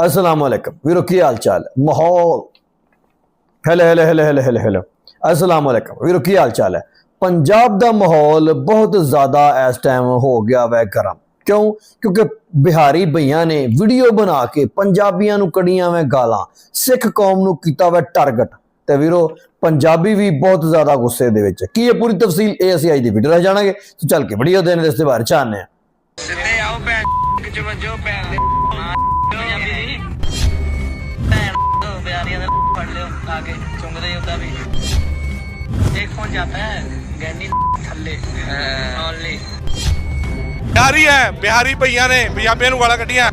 ਅਸਲਾਮ ਵਾਲੇਕਮ ਵੀਰੋ ਕੀ ਹਾਲ ਚਾਲ ਮਾਹੌਲ ਹੈਲੇ ਹੈਲੇ ਹੈਲੇ ਹੈਲੇ ਹੈਲੇ ਹੈਲੇ ਅਸਲਾਮ ਵਾਲੇਕਮ ਵੀਰੋ ਕੀ ਹਾਲ ਚਾਲ ਹੈ ਪੰਜਾਬ ਦਾ ਮਾਹੌਲ ਬਹੁਤ ਜ਼ਿਆਦਾ ਇਸ ਟਾਈਮ ਹੋ ਗਿਆ ਵੈ ਗਰਮ ਕਿਉਂ ਕਿਉਂਕਿ ਬਿਹਾਰੀ ਭਈਆਂ ਨੇ ਵੀਡੀਓ ਬਣਾ ਕੇ ਪੰਜਾਬੀਆਂ ਨੂੰ ਕੜੀਆਂ ਵੈ ਗਾਲਾਂ ਸਿੱਖ ਕੌਮ ਨੂੰ ਕੀਤਾ ਵੈ ਟਾਰਗੇਟ ਤੇ ਵੀਰੋ ਪੰਜਾਬੀ ਵੀ ਬਹੁਤ ਜ਼ਿਆਦਾ ਗੁੱਸੇ ਦੇ ਵਿੱਚ ਕੀ ਇਹ ਪੂਰੀ ਤਫਸੀਲ ਇਹ ਅਸੀਂ ਅੱਜ ਦੀ ਵੀਡੀਓ ਰਾਹੀਂ ਜਾਣਾਂਗੇ ਸੋ ਚੱਲ ਕੇ ਵੀਡੀਓ ਦੇ ਨੇ ਇਸ ਦੇ ਬਾਰੇ ਜਾਣਦੇ ਹਾਂ ਸਿੱਧੇ ਆਓ ਭੈਣ ਕਿ ਵਜੋ ਭੈਣ ਦੇ ਕੇ ਚੁੰਗਦੇ ਉਹਦਾ ਵੀ। ਇੱਕ ਫੋਨ ਜਾਂਦਾ ਹੈ ਗੈਨੀ ਥੱਲੇ ਓਨਲੀ ਬਿਹਾਰੀ ਹੈ ਬਿਹਾਰੀ ਭਈਆਂ ਨੇ ਪੰਜਾਬੀਆਂ ਨੂੰ ਗਾਲਾਂ ਕੱਢੀਆਂ।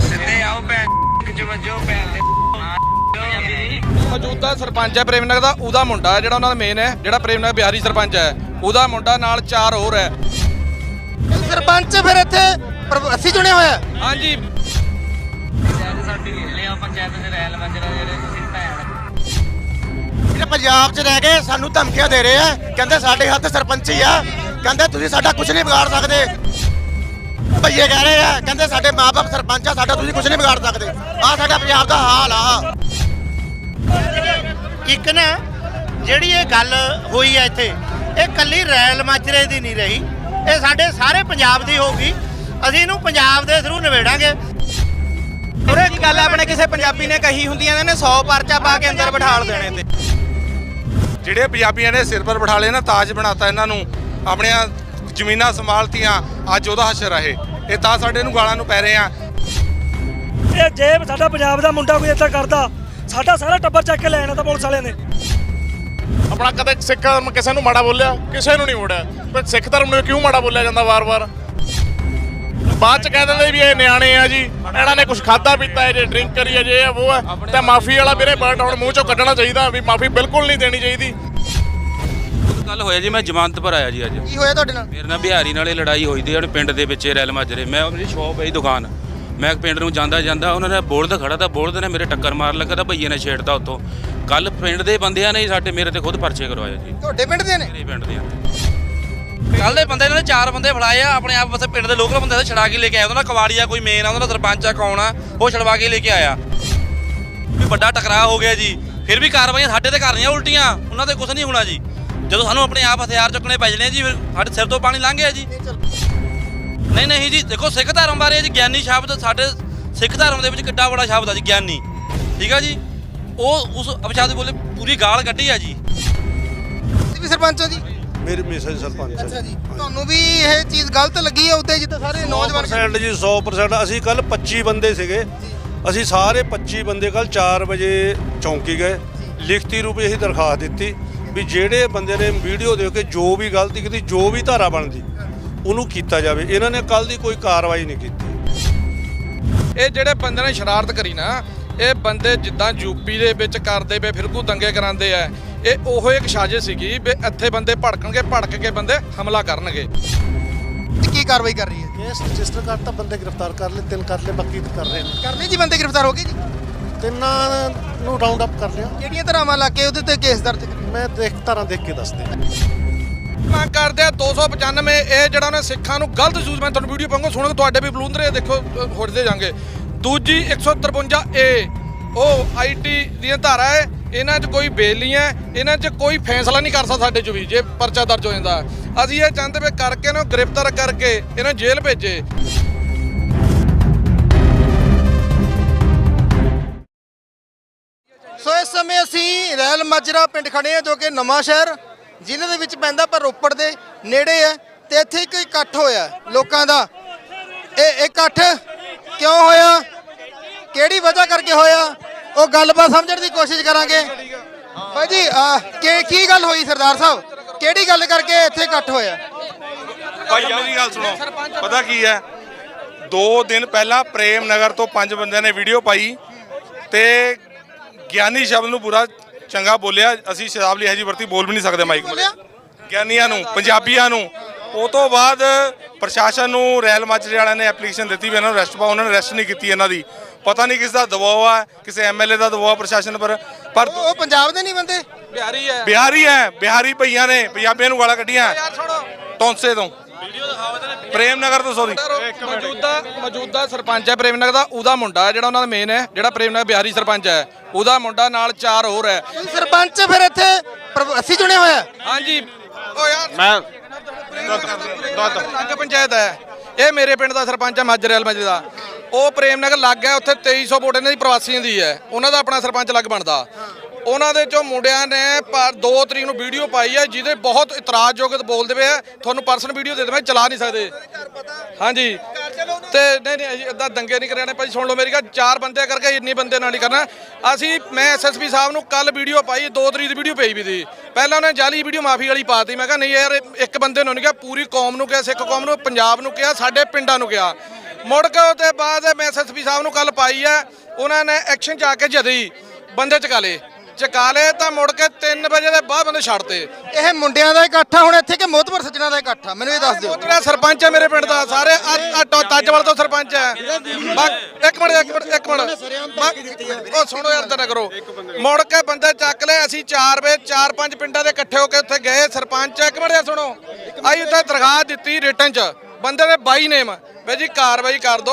ਸਿੱਧੇ ਆਓ ਭੈਣ ਕਿ ਵਜੋ ਭੈਣ ਦੇ। ਮੌਜੂਦਾ ਸਰਪੰਚ ਹੈ ਪ੍ਰੇਮ ਨਗਰ ਦਾ ਉਹਦਾ ਮੁੰਡਾ ਹੈ ਜਿਹੜਾ ਉਹਨਾਂ ਦਾ ਮੇਨ ਹੈ ਜਿਹੜਾ ਪ੍ਰੇਮ ਨਗਰ ਬਿਹਾਰੀ ਸਰਪੰਚ ਹੈ। ਉਹਦਾ ਮੁੰਡਾ ਨਾਲ ਚਾਰ ਹੋਰ ਹੈ। ਸਰਪੰਚ ਫਿਰ ਇੱਥੇ ਪ੍ਰਵਾਸੀ ਚੁਣਿਆ ਹੋਇਆ ਹਾਂਜੀ ਲਿਆ ਪੰਚਾਇਤ ਦੇ ਰੈਲ ਮੰਜਰਾ ਜਿਹੜੇ ਤੁਸੀਂ ਭੈਣ। ਜਿਹੜੇ ਪੰਜਾਬ 'ਚ ਰਹਿ ਕੇ ਸਾਨੂੰ ਧਮਕੀਆਂ ਦੇ ਰਹੇ ਆ। ਕਹਿੰਦੇ ਸਾਡੇ ਹੱਥ ਸਰਪੰਚ ਹੀ ਆ। ਕਹਿੰਦੇ ਤੁਸੀਂ ਸਾਡਾ ਕੁਝ ਨਹੀਂ ਵਿਗਾੜ ਸਕਦੇ। ਭਈਏ ਕਹਿ ਰਹੇ ਆ ਕਹਿੰਦੇ ਸਾਡੇ ਮਾਪੇ ਸਰਪੰਚ ਆ ਸਾਡਾ ਤੁਸੀਂ ਕੁਝ ਨਹੀਂ ਵਿਗਾੜ ਸਕਦੇ। ਆ ਸਾਡਾ ਪੰਜਾਬ ਦਾ ਹਾਲ ਆ। ਇੱਕ ਨਾ ਜਿਹੜੀ ਇਹ ਗੱਲ ਹੋਈ ਹੈ ਇੱਥੇ ਇਹ ਕੱਲੀ ਰੈਲ ਮਾਜਰੇ ਦੀ ਨਹੀਂ ਰਹੀ। ਇਹ ਸਾਡੇ ਸਾਰੇ ਪੰਜਾਬ ਦੀ ਹੋਊਗੀ। ਅਸੀਂ ਇਹਨੂੰ ਪੰਜਾਬ ਦੇ ਥਰੂ ਨਿਬੇੜਾਂਗੇ। ਉਰੇ ਗੱਲ ਆਪਣੇ ਕਿਸੇ ਪੰਜਾਬੀ ਨੇ ਕਹੀ ਹੁੰਦੀਆਂ ਨੇ 100 ਪਰਚਾ ਪਾ ਕੇ ਅੰਦਰ ਬਿਠਾਲ ਦੇਣੇ ਤੇ। ਜਿਹੜੇ ਪੰਜਾਬੀਆਂ ਨੇ ਸਿਰ ਪਰ ਬਿਠਾ ਲਏ ਨਾ ਤਾਜ ਬਣਾਤਾ ਇਹਨਾਂ ਨੂੰ ਆਪਣੀਆਂ ਜ਼ਮੀਨਾਂ ਸੰਭਾਲਤੀਆਂ ਅੱਜ ਉਹਦਾ ਹਸ਼ਰ ਰਹੇ ਇਹ। ਤਾਂ ਸਾਡੇ ਨੂੰ ਗਾਲਾਂ ਨੂੰ ਪੈ ਰਹੇ ਆ। ਇਹ ਜੇ ਸਾਡਾ ਪੰਜਾਬ ਦਾ ਮੁੰਡਾ ਕੋਈ ਏਦਾਂ ਕਰਦਾ ਸਾਡਾ ਸਾਰਾ ਟੱਬਰ ਚੱਕ ਕੇ ਲੈ ਜਾਣਾ ਤਾਂ ਪੁਲਿਸ ਵਾਲਿਆਂ ਨੇ। ਆਪਣਾ ਕਦੇ ਸਿੱਖ ਧਰਮ ਕਿਸੇ ਨੂੰ ਮਾੜਾ ਬੋਲਿਆ? ਕਿਸੇ ਨੂੰ ਨਹੀਂ ਮੋੜਿਆ। ਪਰ ਸਿੱਖ ਧਰਮ ਨੂੰ ਕਿਉਂ ਮਾੜਾ ਬੋਲਿਆ ਜਾਂਦਾ ਵਾਰ-ਵਾਰ? ਬਾਅਦ ਚ ਕਹਿ ਦਿੰਦੇ ਵੀ ਇਹ ਨਿਆਣੇ ਆ ਜੀ ਇਹਨਾਂ ਨੇ ਕੁਝ ਖਾਦਾ ਪੀਤਾ ਹੈ ਜੇ ਡਰਿੰਕ ਕਰੀ ਹੈ ਜੇ ਇਹ ਉਹ ਹੈ ਤੇ ਮਾਫੀ ਵਾਲਾ ਵੀਰੇ ਵਰਡ ਹੁਣ ਮੂੰਹ ਚੋਂ ਕੱਢਣਾ ਚਾਹੀਦਾ ਵੀ ਮਾਫੀ ਬਿਲਕੁਲ ਨਹੀਂ ਦੇਣੀ ਚਾਹੀਦੀ। ਕੱਲ ਹੋਇਆ ਜੀ ਮੈਂ ਜ਼ਮਾਨਤ ਪਰ ਆਇਆ ਜੀ ਅੱਜ। ਕੀ ਹੋਇਆ ਤੁਹਾਡੇ ਨਾਲ? ਮੇਰੇ ਨਾਲ ਬਿਹਾਰੀ ਨਾਲੇ ਲੜਾਈ ਹੋਈ ਦੀ ਆਪਣੇ ਪਿੰਡ ਦੇ ਵਿੱਚ ਰੈਲ ਮਾਜਰੇ ਮੈਂ ਮੇਰੀ ਸ਼ੌਪ ਹੈ ਜੀ ਦੁਕਾਨ। ਮੈਂ ਪਿੰਡ ਨੂੰ ਜਾਂਦਾ ਜਾਂਦਾ ਉਹਨਾਂ ਨੇ ਬੋਲਦ ਖੜਾ ਤਾਂ ਬੋਲਦ ਨੇ ਮੇਰੇ ਟੱਕਰ ਮਾਰ ਲੱਗਾ ਤਾਂ ਭਈਏ ਨੇ ਛੇੜਦਾ ਉੱਥੋਂ। ਕੱਲ ਪਿੰਡ ਦੇ ਬੰਦਿਆਂ ਨੇ ਸਾਡੇ ਮੇਰੇ ਤੇ ਖੁਦ ਪਰਚੇ ਕਰਵਾਏ ਜੀ। ਤੁਹਾਡੇ ਪਿੰਡ ਦੇ ਨੇ? ਮੇਰੇ ਪਿੰਡ ਦੇ ਕੱਲ ਦੇ ਬੰਦੇ ਨੇ ਚਾਰ ਬੰਦੇ ਫੜਾਏ ਆ, ਆਪਣੇ ਆਪ ਬਸ ਪਿੰਡ ਦੇ ਲੋਕਲ ਬੰਦੇ ਤੇ ਛੜਾ ਕੇ ਲੈ ਕੇ ਆਇਆ ਉਹਨਾਂ ਦਾ ਕਵਾੜੀਆ ਕੋਈ ਮੇਨ ਆ, ਉਹਨਾਂ ਦਾ ਸਰਪੰਚ ਆ, ਕੌਣ ਆ, ਉਹ ਛੜਵਾ ਕੇ ਲੈ ਕੇ ਆਇਆ। ਵੀ ਵੱਡਾ ਟਕਰਾਅ ਹੋ ਗਿਆ ਜੀ। ਫਿਰ ਵੀ ਕਾਰਵਾਈਆਂ ਸਾਡੇ ਤੇ ਕਰ ਉਲਟੀਆਂ, ਉਹਨਾਂ ਤੇ ਕੁਝ ਨਹੀਂ ਹੋਣਾ ਜੀ। ਜਦੋਂ ਸਾਨੂੰ ਆਪਣੇ ਆਪ ਹਥਿਆਰ ਚੁੱਕਣੇ ਪੈ ਜਣੇ ਜੀ, ਫਿਰ ਸਾਡੇ ਸਿਰ ਤੋਂ ਪਾਣੀ ਲੰਘ ਗਿਆ ਜੀ। ਨਹੀਂ ਨਹੀਂ ਜੀ, ਦੇਖੋ ਸਿੱਖ ਧਰਮ ਬਾਰੇ ਜੀ ਗਿਆਨੀ ਸ਼ਬਦ, ਸਾਡੇ ਸਿੱਖ ਧਰਮ ਦੇ ਵਿੱਚ ਕਿੱਡਾ ਬੜਾ ਸ਼ਬਦ ਆ ਜੀ, ਗਿਆਨੀ। ਠੀਕ ਆ ਜੀ? ਉਹ ਉਸ ਅਪਸ਼ਬਦ ਬੋਲੇ ਪੂਰੀ ਗਾਲ ਕੱਢੀ ਆ ਜੀ। ਤੁਸੀਂ ਵੀ ਸਰਪੰਚ ਹੋ ਜੀ? ਮੇਰੀ ਮਿਸਜ ਸਰਪੰਚ ਅੱਛਾ ਜੀ ਤੁਹਾਨੂੰ ਵੀ ਇਹ ਚੀਜ਼ ਗਲਤ ਲੱਗੀ ਹੈ ਉੱਤੇ ਜਿੱਦਾਂ ਸਾਰੇ ਨੌਜਵਾਨ 100% ਜੀ 100% ਅਸੀਂ ਕੱਲ 25 ਬੰਦੇ ਸੀਗੇ। ਅਸੀਂ ਸਾਰੇ 25 ਬੰਦੇ ਕੱਲ 4 ਵਜੇ ਚੌਂਕੀ ਗਏ। ਲਿਖਤੀ ਰੂਪ ਵਿੱਚ ਅਸੀਂ ਦਰਖਾਸਤ ਦਿੱਤੀ ਵੀ ਜਿਹੜੇ ਬੰਦੇ ਨੇ ਵੀਡੀਓ ਦੇ ਕੇ ਜੋ ਵੀ ਗਲਤੀ ਕੀਤੀ ਜੋ ਵੀ ਧਾਰਾ ਬਣਦੀ ਉਹਨੂੰ ਕੀਤਾ ਜਾਵੇ। ਇਹਨਾਂ ਨੇ ਕੱਲ ਦੀ ਕੋਈ ਕਾਰਵਾਈ ਨਹੀਂ ਕੀਤੀ। ਇਹ ਜਿਹੜੇ ਬੰਦੇ ਨੇ ਸ਼ਰਾਰਤ ਕਰੀ ਨਾ ਇਹ ਬੰਦੇ ਜਿੱਦਾਂ ਯੂਪੀ ਦੇ ਵਿੱਚ ਕਰਦੇ ਪਏ ਫਿਰਕੂ ਦੰਗੇ ਕਰਾਉਂਦੇ ਆ। ਇਹ ਉਹੋ ਇੱਕ ਸਾਜ਼ਿਸ਼ ਸੀਗੀ ਵੀ ਇੱਥੇ ਬੰਦੇ ਭੜਕਣਗੇ ਭੜਕ ਕੇ ਬੰਦੇ ਹਮਲਾ ਕਰਨਗੇ। ਤੇ ਕੀ ਕਾਰਵਾਈ ਕਰ ਰਹੀ ਹੈ? ਕੇਸ ਰਜਿਸਟਰ ਕਰਤਾ ਬੰਦੇ ਗ੍ਰਿਫਤਾਰ ਕਰ ਲਏ ਤਿੰਨ ਕਰ ਲਏ ਬਾਕੀ ਕਰ ਰਹੇ ਨੇ। ਕਰ ਲਈ ਜੀ ਬੰਦੇ ਗ੍ਰਿਫਤਾਰ ਹੋ ਗਏ ਜੀ? ਤਿੰਨਾਂ ਨੂੰ ਰਾਉਂਡ ਅਪ ਕਰ ਲਿਆ। ਕਿਹੜੀਆਂ ਧਰਾਵਾਂ ਲਾ ਕੇ ਉਹਦੇ ਤੇ ਕੇਸ ਦਰਜ ਕਰੇ? ਮੈਂ ਦੇਖ ਧਾਰਾਂ ਦੇਖ ਕੇ ਦੱਸਦੇ। ਮੰਗ ਕਰਦੇ ਆ 295 ਇਹ ਜਿਹੜਾ ਉਹਨੇ ਸਿੱਖਾਂ ਨੂੰ ਗਲਤ ਯੂਜ਼ ਮੈਂ ਤੁਹਾਨੂੰ ਵੀਡੀਓ ਪਾਉਂਗਾ ਸੁਣੋ ਤੁਹਾਡੇ ਵੀ ਬਲੂੰਦਰੇ ਦੇਖੋ ਹੁੜਦੇ ਜਾਣਗੇ। ਦੂਜੀ 153 ਏ ਉਹ ਆਈਟੀ ਦੀਆਂ ਧਾਰਾ ਹੈ ਇਹਨਾਂ 'ਚ ਕੋਈ ਬੇਲ ਨਹੀਂ ਹੈ, ਇਹਨਾਂ 'ਚ ਕੋਈ ਫੈਸਲਾ ਨਹੀਂ ਕਰ ਸਕਦਾ ਸਾਡੇ 'ਚ ਵੀ, ਜੇ ਪਰਚਾ ਦਰਜ ਹੋ ਜਾਂਦਾ। ਅਸੀਂ ਇਹ ਚਾਹੁੰਦੇ ਵੀ ਕਰਕੇ ਇਹਨੂੰ ਗ੍ਰਿਫਤਾਰ ਕਰਕੇ ਇਹਨਾਂ ਨੂੰ ਜੇਲ੍ਹ ਭੇਜੇ। ਸੋ ਇਸ ਸਮੇਂ ਅਸੀਂ ਰੈਲ ਮਾਜਰਾ ਪਿੰਡ ਖੜੇ ਹਾਂ, ਜੋ ਕਿ ਨਵਾਂ ਸ਼ਹਿਰ, ਜ਼ਿਲ੍ਹੇ ਦੇ ਵਿੱਚ ਪੈਂਦਾ, ਪਰ ਰੋਪੜ ਦੇ ਨੇੜੇ ਹੈ ਤੇ ਇੱਥੇ ਇੱਕ ਇਕੱਠ ਹੋਇਆ ਲੋਕਾਂ ਦਾ। ਇਹ ਇਕੱਠ ਕਿਉਂ ਹੋਇਆ? ਕਿਹੜੀ ਵਜ੍ਹਾ ਕਰਕੇ ਹੋਇਆ? ਉਹ ਗੱਲਬਾਤ ਸਮਝਣ ਦੀ ਕੋਸ਼ਿਸ਼ ਕਰਾਂਗੇ। ਭਾਈ ਜੀ ਅਹ, ਕੀ ਕੀ ਗੱਲ ਹੋਈ ਸਰਦਾਰ ਸਾਹਿਬ? ਕਿਹੜੀ ਗੱਲ ਕਰਕੇ ਇੱਥੇ ਇਕੱਠ ਹੋਇਆ ਭਾਈ ਮੇਰੀ ਗੱਲ ਸੁਣੋ। ਪਤਾ ਕੀ ਹੈ? ਦੋ ਦਿਨ ਪਹਿਲਾਂ ਪ੍ਰੇਮ ਨਗਰ ਤੋਂ ਪੰਜ ਬੰਦਿਆਂ ਨੇ ਵੀਡੀਓ ਪਾਈ ਤੇ ਗਿਆਨੀ ਸ਼ਬਦ ਨੂੰ ਬੁਰਾ ਚੰਗਾ ਬੋਲਿਆ। ਅਸੀਂ ਸ਼ਰਾਬ ਲਈ ਹੈ ਜੀ ਵਰਤੀ ਬੋਲ ਵੀ ਨਹੀਂ ਸਕਦੇ ਮਾਈਕ ਬੋਲਿਆ? ਗਿਆਨੀਆਂ ਨੂੰ ਪੰਜਾਬੀਆਂ ਨੂੰ। ਉਹ ਤੋਂ ਬਾਅਦ ਪ੍ਰਸ਼ਾਸਨ ਨੂੰ ਰੈਲ ਮਾਜਰੇ ਵਾਲਿਆਂ ਨੇ ਐਪਲੀਕੇਸ਼ਨ ਦਿੱਤੀ ਵੀ ਇਹਨਾਂ ਨੂੰ ਰੈਸਟ ਪਾਓ। ਉਹਨਾਂ ਨੇ ਅਰੈਸਟ ਨਹੀਂ ਕੀਤੀ ਇਹਨਾਂ ਦੀ। ਪਤਾ ਨਹੀਂ ਕਿਸ ਦਾ ਦਬਾਅ ਆ ਕਿਸੇ ਐਮਐਲਏ ਦਾ ਦਬਾਅ ਪ੍ਰਸ਼ਾਸਨ ਪਰ ਪਰ ਉਹ ਪੰਜਾਬ ਦੇ ਨਹੀਂ ਬੰਦੇ? ਬਿਹਾਰੀ ਹੈ। ਬਿਹਾਰੀ ਹੈ ਬਿਹਾਰੀ ਭਈਆਂ ਨੇ ਪੰਜਾਬੀਆਂ ਨੂੰ ਗਾਲਾਂ ਕੱਢੀਆਂ। ਟੌਂਸੇ ਤੋਂ। ਪ੍ਰੇਮ ਨਗਰ ਤੋਂ ਸੌਰੀ ਮੌਜੂਦਾ ਮੌਜੂਦਾ ਸਰਪੰਚ ਹੈ ਪ੍ਰੇਮ ਨਗਰ ਦਾ ਉਹਦਾ ਮੁੰਡਾ ਹੈ ਜਿਹੜਾ ਉਹਨਾਂ ਦਾ ਮੇਨ ਹੈ ਜਿਹੜਾ ਪ੍ਰੇਮ ਨਗਰ ਬਿਹਾਰੀ ਸਰਪੰਚ ਹੈ। ਉਹਦਾ ਮੁੰਡਾ ਨਾਲ ਚਾਰ ਹੋਰ ਹੈ। ਸਰਪੰਚ ਫਿਰ ਇੱਥੇ ਪ੍ਰਭ- ਅਸੀਂ ਚੁਣਿਆ ਹੋਇਆ ਹੈ? ਹਾਂਜੀ। ਓ ਯਾਰ। ਮੈਂ ਲੱਗ ਪੰਚਾਇਤ ਹੈ। ਇਹ ਮੇਰੇ ਪਿੰਡ ਦਾ ਸਰਪੰਚ ਹੈ ਮਾਜਰੇਲ ਮਜੇ ਦਾ। ਉਹ ਪ੍ਰੇਮ ਨਗਰ ਲੱਗ ਹੈ ਉੱਥੇ 2300 ਵੋਟ ਇਹਨਾਂ ਦੀ ਪ੍ਰਵਾਸੀਆਂ ਦੀ ਹੈ। ਉਹਨਾਂ ਦਾ ਆਪਣਾ ਸਰਪੰਚ ਲੱਗ ਬਣਦਾ। ਉਹਨਾਂ ਦੇ ਚੋਂ ਮੁੰਡਿਆਂ ਨੇ 2 ਤਰੀਕ ਨੂੰ ਵੀਡੀਓ ਪਾਈ ਹੈ ਜਿਹਦੇ ਬਹੁਤ ਇਤਰਾਜ਼ਯੋਗ ਬੋਲਦੇ ਪਏ ਆ। ਤੁਹਾਨੂੰ ਪਰਸਨ ਵੀਡੀਓ ਦੇ ਦੇਵਾਂ ਚਲਾ ਨਹੀਂ ਸਕਦੇ। ਹਾਂਜੀ। ਤੇ ਨਹੀਂ ਨਹੀਂ, ਅਸੀਂ ਇਦਾਂ ਦੰਗੇ ਨਹੀਂ ਕਰਾਣੇ ਭਾਈ ਸੁਣ ਲਓ ਮੇਰੀ ਗੱਲ, ਚਾਰ ਬੰਦੇ ਕਰਕੇ ਇੰਨੇ ਬੰਦੇ ਨਾਲ ਨਹੀਂ ਕਰਨਾ। ਅਸੀਂ, ਮੈਂ ਐਸਐਸਪੀ ਸਾਹਿਬ ਨੂੰ ਕੱਲ ਵੀਡੀਓ ਪਾਈ 2 ਤਰੀਕ ਦੀ ਵੀਡੀਓ ਪਈ ਵੀ ਸੀ। ਪਹਿਲਾਂ ਉਹਨੇ ਜਾਲੀ ਵੀਡੀਓ ਮਾਫੀ ਵਾਲੀ ਪਾਤੀ ਮੈਂ ਕਿਹਾ, ਨਹੀਂ ਯਾਰ, ਇੱਕ ਬੰਦੇ ਨੂੰ ਨਹੀਂ ਕਿਹਾ, ਪੂਰੀ ਕੌਮ ਨੂੰ ਕਿਹਾ, ਸਿੱਖ ਕੌਮ ਨੂੰ, ਪੰਜਾਬ ਨੂੰ ਕਿਹਾ, ਸਾਡੇ ਪਿੰਡਾਂ ਨੂੰ ਕਿਹਾ। ਮੁੜ ਕੇ ਉਹਦੇ ਬਾਅਦ ਮੈਂ ਐਸਐਸਪੀ ਸਾਹਿਬ ਨੂੰ ਕੱਲ ਪਾਈ ਹੈ, ਉਹਨਾਂ ਨੇ ਐਕਸ਼ਨ ਚ ਆ ਕੇ ਜਦੀ, ਬੰਦੇ ਚਕਾ ਲਏ ਚਕਾ ਲਏ ਤਾਂ ਮੁੜ ਕੇ 3 ਵਜੇ ਦੇ ਬਾਅਦ ਬੰਦੇ ਛੱਡਤੇ। ਇਹ ਮੁੰਡਿਆਂ ਦਾ ਇਕੱਠ ਆ ਹੁਣ ਇੱਥੇ ਕਿ ਮੋਤਬਰ ਸੱਜਣਾ ਦਾ ਇਕੱਠ ਆ? ਮੈਨੂੰ ਇਹ ਦੱਸ ਦਿਓ। ਉਹ ਜਿਹੜਾ ਸਰਪੰਚ ਹੈ ਮੇਰੇ ਪਿੰਡ ਦਾ ਸਾਰੇ ਤਾਜਵਾਲ ਤੋਂ ਸਰਪੰਚ ਹੈ ਬਾ- ਇੱਕ ਮਿੰਟ ਇੱਕ ਮਿੰਟ ਇੱਕ ਮਿੰਟ। ਬਾ- ਉਹ ਸੁਣੋ ਯਾਰ ਤਾਂ ਕਰੋ। ਮੁੜ ਕੇ ਬੰਦੇ ਚੱਕ ਲਏ ਅਸੀਂ 4 ਵਜੇ 4-5 ਪਿੰਡਾਂ ਦੇ ਇਕੱਠੇ ਹੋ ਕੇ ਉੱਥੇ ਗਏ ਸਰਪੰਚ ਇੱਕ ਮਿੰਟ ਯਾਰ ਸੁਣੋ। ਆਈ ਉੱਥੇ ਦਰਖਾਸਤ ਦਿੱਤੀ ਰਿਟਰਨ 'ਚ। ਬੰਦੇ ਦੇ ਬਾਈ ਨੇਮ। ਵੇ ਜੀ ਕਾਰਵਾਈ ਕਰ ਦੋ।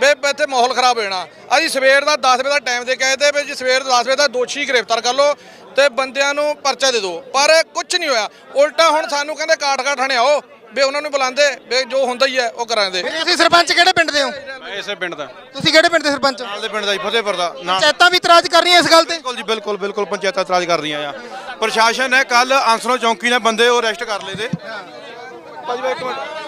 ਵੇ ਇੱਥੇ ਮਾਹੌਲ ਖਰਾਬ ਹੋ ਜਾਣਾ। ਅਸੀਂ ਸਵੇਰ ਦਾ 10 ਵਜੇ ਦਾ ਟਾਈਮ ਦੇ ਕਹੇ ਤੇ ਵੀ ਜੀ ਸਵੇਰ ਦਾ 10 ਵਜੇ ਦਾ ਦੋਸ਼ੀ ਗ੍ਰਿਫਤਾਰ ਕਰ ਲਓ ਤੇ ਬੰਦਿਆਂ ਨੂੰ ਪਰਚਾ ਦੇ ਦਿਓ। ਪਰ ਕੁਝ ਨਹੀਂ ਹੋਇਆ। ਉਲਟਾ ਹੁਣ ਸਾਨੂੰ ਕਹਿੰਦੇ ਕਾਟ ਕਾਟ ਥਾਣੇ ਆਓ। ਵੇ ਉਹਨਾਂ ਨੂੰ ਬੁਲਾਉਂਦੇ। ਵੇ ਜੋ ਹੁੰਦਾ ਹੀ ਹੈ ਉਹ ਕਰਾਂਦੇ ਫਿਰ ਤੁਸੀਂ ਸਰਪੰਚ ਕਿਹੜੇ ਪਿੰਡ ਦੇ ਹੋ? ਮੈਂ ਇਸੇ ਪਿੰਡ ਦਾ। ਤੁਸੀਂ ਕਿਹੜੇ ਪਿੰਡ ਦੇ ਸਰਪੰਚ ਹੋ? ਨਾਲ ਦੇ ਪਿੰਡ ਦਾ ਜੀ ਫਤਿਹਪੁਰ ਦਾ। ਨਾ। ਪੰਚਾਇਤਾਂ ਵੀ ਇਤਰਾਜ਼ ਕਰ ਰਹੀਆਂ ਇਸ ਗੱਲ ਤੇ? ਬਿਲਕੁਲ ਜੀ ਬਿਲਕੁਲ ਬਿਲਕੁਲ ਪੰਚਾਇਤਾਂ ਇਤਰਾਜ਼ ਕਰ ਰਹੀਆਂ ਆ। ਪ੍ਰਸ਼ਾਸਨ ਨੇ ਕੱਲ ਆਂਸਰੋ ਚੌਂਕੀ ਨੇ ਬੰਦੇ ਉਹ ਅਰੈਸਟ ਕਰ ਲਏ ਤੇ। ਭਾਜੀ ਬਾਈ ਇੱਕ ਮਿੰਟ।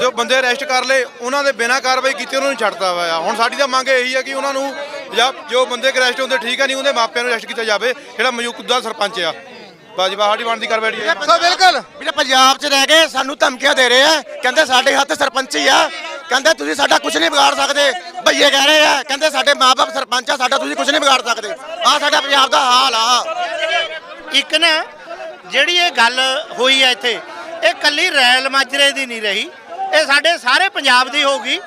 ਜੋ ਬੰਦੇ ਅਰੈਸਟ ਕਰ ਲਏ ਉਹਨਾਂ ਦੇ ਬਿਨਾਂ ਕਾਰਵਾਈ ਕੀਤੀ ਉਹਨਾਂ ਨੂੰ ਛੱਡਤਾ ਹੋਇਆ ਹੁਣ ਸਾਡੀ ਤਾਂ ਮੰਗ ਇਹੀ ਹੈ ਕਿ ਉਹਨਾਂ ਨੂੰ ਜਾਂ ਜੋ ਬੰਦੇ ਅਰੈਸਟ ਹੁੰਦੇ ਠੀਕ ਆ ਨਹੀਂ ਉਹਦੇ ਮਾਪਿਆਂ ਨੂੰ ਅਰੈਸਟ ਕੀਤਾ ਜਾਵੇ ਜਿਹੜਾ ਮੌਜੂਦਾ ਸਰਪੰਚ ਆ। ਬਾਜੀ ਬਾ ਸਾਡੀ ਬਣਦੀ ਕਾਰਵਾਈ ਹੈ ਸੋ ਬਿਲਕੁਲ ਜਿਹੜੇ ਪੰਜਾਬ 'ਚ ਰਹਿ ਕੇ ਸਾਨੂੰ ਧਮਕੀਆਂ ਦੇ ਰਹੇ ਆ। ਕਹਿੰਦੇ ਸਾਡੇ ਹੱਥ ਸਰਪੰਚ ਹੀ ਆ। ਕਹਿੰਦੇ ਤੁਸੀਂ ਸਾਡਾ ਕੁਝ ਨਹੀਂ ਵਿਗਾੜ ਸਕਦੇ। ਭਈਏ ਕਹਿ ਰਹੇ ਆ ਕਹਿੰਦੇ ਸਾਡੇ ਮਾਪੇ ਸਰਪੰਚ ਆ ਸਾਡਾ ਤੁਸੀਂ ਕੁਝ ਨਹੀਂ ਵਿਗਾੜ ਸਕਦੇ। ਆ ਸਾਡਾ ਪੰਜਾਬ ਦਾ ਹਾਲ ਆ। ਇੱਕ ਨਾ ਜਿਹੜੀ ਇਹ ਗੱਲ ਹੋਈ ਹੈ ਇੱਥੇ ਇਹ ਕੱਲੀ ਰੈਲ ਮਾਜਰੇ ਦੀ ਨਹੀਂ ਰਹੀ। ਇਹ ਸਾਡੇ ਸਾਰੇ ਪੰਜਾਬ ਦੀ ਹੋਊਗੀ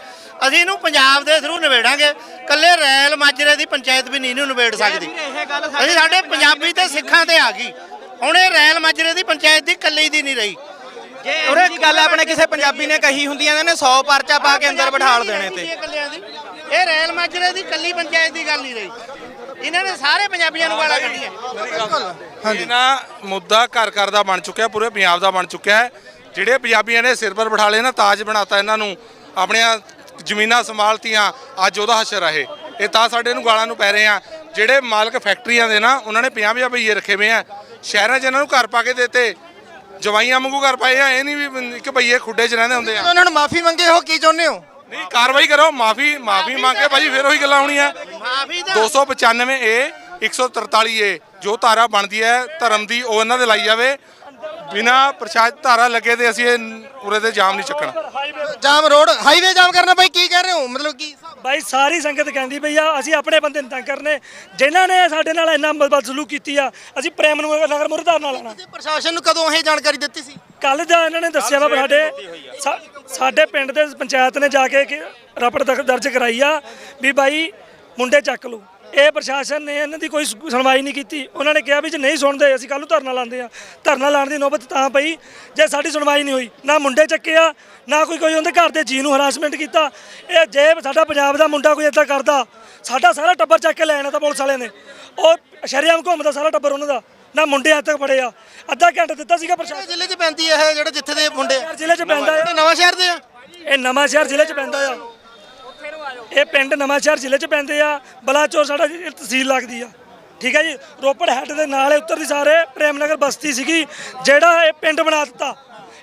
ਅਸੀਂ ਇਹਨੂੰ ਪੰਜਾਬ ਦੇ ਥਰੂ ਨਿਬੇੜਾਂਗੇ। ਕੱਲੇ ਰੈਲ ਮਾਜਰੇ ਦੀ ਪੰਚਾਇਤ ਵੀ ਨਹੀਂ ਇਹਨੂੰ ਨਿਬੇੜ ਸਕਦੀ। ਅਸੀਂ ਸਾਡੇ ਪੰਜਾਬੀ ਤੇ ਸਿੱਖਾਂ ਤੇ ਆ ਗਈ। ਹੁਣ ਇਹ ਰੈਲ ਮਾਜਰੇ ਦੀ ਪੰਚਾਇਤ ਦੀ ਕੱਲੀ ਦੀ ਨਹੀਂ ਰਹੀ। ਜੇ ਇਹੋ ਜਿਹੀ ਗੱਲ ਆਪਣੇ ਕਿਸੇ ਪੰਜਾਬੀ ਨੇ ਕਹੀ ਹੁੰਦੀ ਨੇ 100 ਪਰਚਾ ਪਾ ਕੇ ਅੰਦਰ ਬਿਠਾਲ ਦੇਣੇ ਤੇ। ਇਹ ਕੱਲਿਆਂ ਦੀ ਇਹ ਰੈਲ ਮਾਜਰੇ ਦੀ ਕੱਲੀ ਪੰਚਾਇਤ ਦੀ ਗੱਲ ਨਹੀਂ ਰਹੀ। ਇਹਨਾਂ ਨੇ ਸਾਰੇ ਪੰਜਾਬੀਆਂ ਨੂੰ ਗਾਲਾਂ ਕੱਢੀਆਂ। ਇਹ ਨਾ ਮੁੱਦਾ ਘਰ ਘਰ ਦਾ ਬਣ ਚੁੱਕਿਆ ਪੂਰੇ ਪੰਜਾਬ ਦਾ ਬਣ ਚੁੱਕਿਆ ਹੈ। ਜਿਹੜੇ ਪੰਜਾਬੀਆਂ ਨੇ ਸਿਰ ਪਰ ਬਿਠਾ ਲਏ ਨਾ ਤਾਜ ਬਣਾਤਾ ਇਹਨਾਂ ਨੂੰ ਆਪਣੀਆਂ ਜ਼ਮੀਨਾਂ ਸੰਭਾਲਤੀਆਂ ਅੱਜ ਉਹਦਾ ਹਸ਼ਰ ਰਹੇ ਇਹ। ਤਾਂ ਸਾਡੇ ਨੂੰ ਗਾਲਾਂ ਨੂੰ ਪੈ ਰਹੇ ਆ। ਜਿਹੜੇ ਮਾਲਕ ਫੈਕਟਰੀਆਂ ਦੇ ਨਾ ਉਹਨਾਂ ਨੇ 50 50 ਭਈਏ ਰੱਖੇ ਹੋਏ ਆ। ਸ਼ਹਿਰਾਂ 'ਚ ਇਹਨਾਂ ਨੂੰ ਘਰ ਪਾ ਕੇ ਦਿੱਤੇ। ਜਵਾਈਆਂ ਵਾਂਗੂ ਘਰ ਪਾਏ ਆ ਇਹ ਨਹੀਂ ਵੀ ਇੱਕ ਭਈਏ ਖੁੱਡੇ 'ਚ ਰਹਿੰਦੇ ਹੁੰਦੇ ਆ। ਉਹਨਾਂ ਨੂੰ ਮਾਫੀ ਮੰਗੇ ਹੋ ਕੀ ਚਾਹੁੰਦੇ ਹੋ? ਨਹੀਂ ਕਾਰਵਾਈ ਕਰੋ ਮਾਫੀ ਮਾਫੀ ਮੰਗ ਕੇ ਭਾਜੀ ਫਿਰ ਉਹੀ ਗੱਲਾਂ ਹੋਣੀਆਂ। ਮਾਫੀ ਦਾ 295 ਏ 143 ਏ ਜੋ ਧਾਰਾ ਬਣਦੀ ਹੈ ਧਰਮ ਦੀ ਉਹ ਇਹਨਾਂ ਦੇ ਲਾਈ ਜਾਵੇ। ਬਿਨਾ ਪ੍ਰਸ਼ਾਦ ਧਾਰਾ ਲੱਗੇ ਤੇ ਅਸੀਂ ਇਹ ਉਰੇ ਤੇ ਜਾਮ ਨਹੀਂ ਚੱਕਣਾ। ਜਾਮ ਰੋਡ ਹਾਈਵੇ ਜਾਮ ਕਰਨਾ ਬਾਈ ਕੀ ਕਹਿ ਰਹੇ ਹੋ? ਮਤਲਬ ਕੀ ਬਾਈ ਸਾਰੀ ਸੰਗਤ ਕਹਿੰਦੀ ਪਈ ਆ ਅਸੀਂ ਆਪਣੇ ਬੰਦੇ ਨੂੰ ਤੰਗ ਕਰਨੇ। ਜਿਨ੍ਹਾਂ ਨੇ ਸਾਡੇ ਨਾਲ ਇੰਨਾ ਬਦਸਲੂਕ ਕੀਤੀ ਆ ਅਸੀਂ ਪ੍ਰੇਮ ਨੂੰ ਨਗਰ ਮੁਰਦਾਰ ਨਾਲ ਲਾਣਾ ਤੇ ਪ੍ਰਸ਼ਾਸਨ ਨੂੰ ਕਦੋਂ ਇਹ ਜਾਣਕਾਰੀ ਦਿੱਤੀ ਸੀ? ਕੱਲ ਦਾ ਇਹਨਾਂ ਨੇ ਦੱਸਿਆ ਵਾ ਸਾਡੇ ਸਾ- ਸਾਡੇ ਪਿੰਡ ਦੇ ਪੰਚਾਇਤ ਨੇ ਜਾ ਕੇ ਕਿ ਦਖ- ਦਰਜ ਕਰਾਈ ਆ ਵੀ ਬਾਈ ਮੁੰਡੇ ਚੱਕ ਲਓ ਇਹ ਪ੍ਰਸ਼ਾਸਨ ਨੇ ਇਹਨਾਂ ਦੀ ਕੋਈ ਸੁਣਵਾਈ ਨਹੀਂ ਕੀਤੀ। ਉਹਨਾਂ ਨੇ ਕਿਹਾ ਵੀ ਜੇ ਨਹੀਂ ਸੁਣਦੇ ਅਸੀਂ ਕੱਲ ਨੂੰ ਧਰਨਾ ਲਾਉਂਦੇ ਆ ਧਰਨਾ ਲਾਉਣ ਦੀ ਨੌਬਤ ਤਾਂ ਪਈ ਜੇ ਸਾਡੀ ਸੁਣਵਾਈ ਨਹੀਂ ਹੋਈ ਨਾ ਮੁੰਡੇ ਚੱਕੇ ਆ ਨਾ ਕੋਈ ਕੋਈ ਉਹਦੇ ਘਰ ਦੇ ਜੀ ਨੂੰ ਹਰਾਸਮੈਂਟ ਕੀਤਾ। ਇਹ ਜੇ ਸਾਡਾ ਪੰਜਾਬ ਦਾ ਮੁੰਡਾ ਕੋਈ ਇਦਾਂ ਕਰਦਾ ਸਾਡਾ ਸਾਰਾ ਟੱਬਰ ਚੱਕ ਕੇ ਲੈ ਆਣਾ ਤਾਂ ਪੁਲਿਸ ਵਾਲਿਆਂ ਨੇ। ਉਹ ਸ਼ਰਿਆਮ ਘੁੰਮਦਾ ਸਾਰਾ ਟੱਬਰ ਉਹਨਾਂ ਦਾ ਨਾ ਮੁੰਡੇ ਤੱਕ ਫੜੇ ਆ। ਅੱਧਾ ਘੰਟਾ ਦਿੱਤਾ ਸੀਗਾ ਪ੍ਰਸ਼ਾਸਨ। ਜ਼ਿਲ੍ਹੇ 'ਚ ਪੈਂਦੀ ਹੈ ਇਹ ਜਿਹੜੇ ਜਿੱਥੇ ਦੇ ਮੁੰਡੇ? ਜ਼ਿਲ੍ਹੇ 'ਚ ਪੈਂਦਾ ਇਹ ਨਵਾਂ ਸ਼ਹਿਰ ਦੇ ਆ? ਇਹ ਨਵਾਂ ਸ਼ਹਿਰ ਜ਼ਿਲ੍ਹੇ 'ਚ ਪੈਂਦਾ ਆ। ਇਹ ਪਿੰਡ ਨਵਾਂ ਸ਼ਹਿਰ ਜ਼ਿਲ੍ਹੇ 'ਚ ਪੈਂਦੇ ਆ ਬਲਾਚੌਰ ਸਾਡਾ ਜੀ ਤਹਿਸੀਲ ਲੱਗਦੀ ਆ। ਠੀਕ ਹੈ ਜੀ? ਰੋਪੜ ਹੈੱਡ ਦੇ ਨਾਲ ਇਹ ਉੱਤਰ ਦੀ ਸਾਰੇ ਪ੍ਰੇਮ ਨਗਰ ਬਸਤੀ ਸੀਗੀ ਜਿਹੜਾ ਇਹ ਪਿੰਡ ਬਣਾ ਦਿੱਤਾ।